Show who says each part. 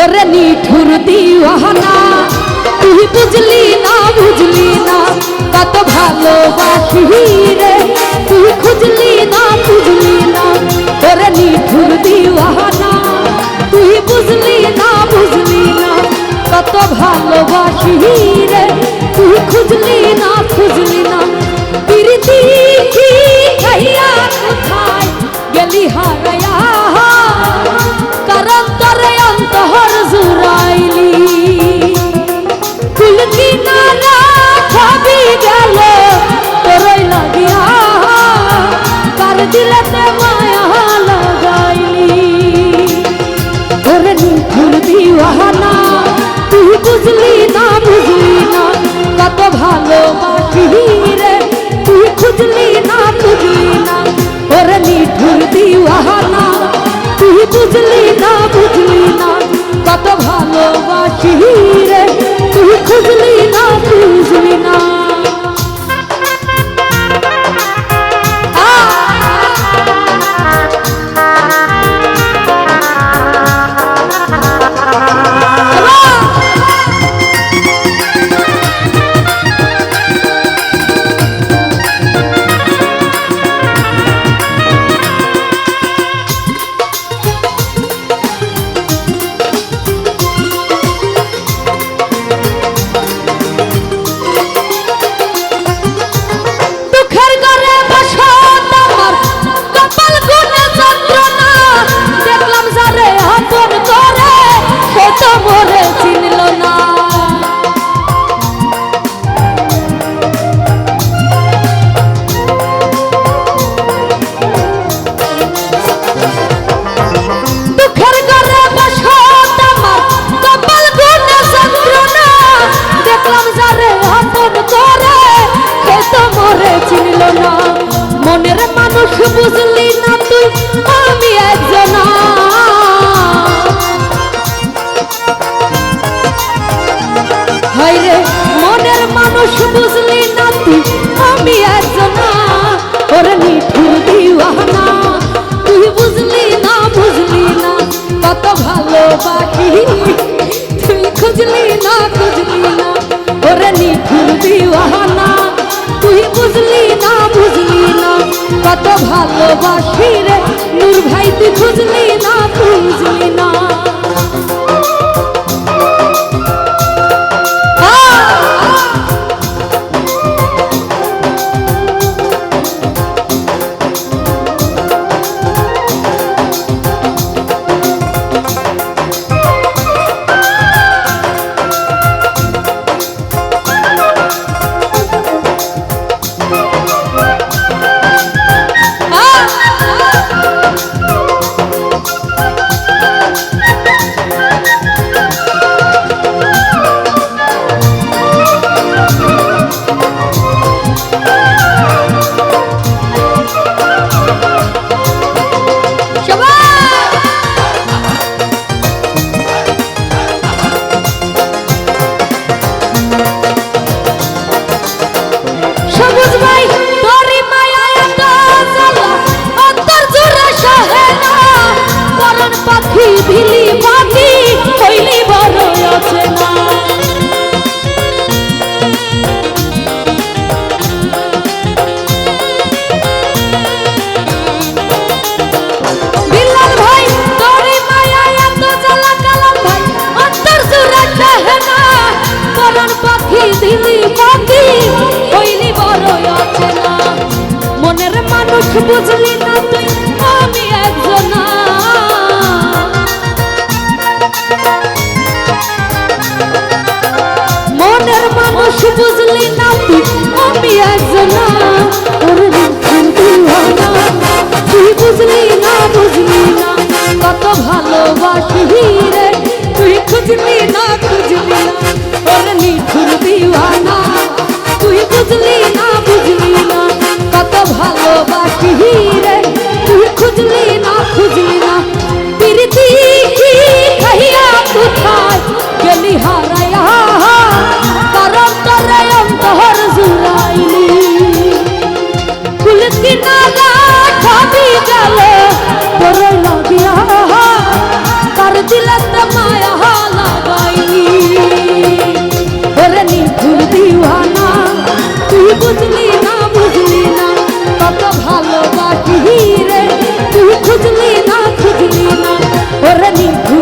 Speaker 1: ওরে নিঠুর দিওয়ানা, তুই বুঝলি না বুঝলি না, কত ভালোবাসি রে। তুই খুঁজলি না বুঝলি না, ওরে নিঠুর দিওয়ানা, তুই বুঝলি না বুঝলি না, কত ভালোবাসি রে। তুই খুঁজলি না খুঁজলি না, প্রীতি কি খাইয়া কোথায় গেলি হারাই মনের মানুষ বুঝলি না তুই আমি একজন হয় রে মনের মানুষ বুঝলি ভালোবাসি রে? নূর ভাই তুই খুঁজলি মানুষ বুঝলি না তুই আমি একজনা ওর মুখ তুই বুঝলি না। Let me.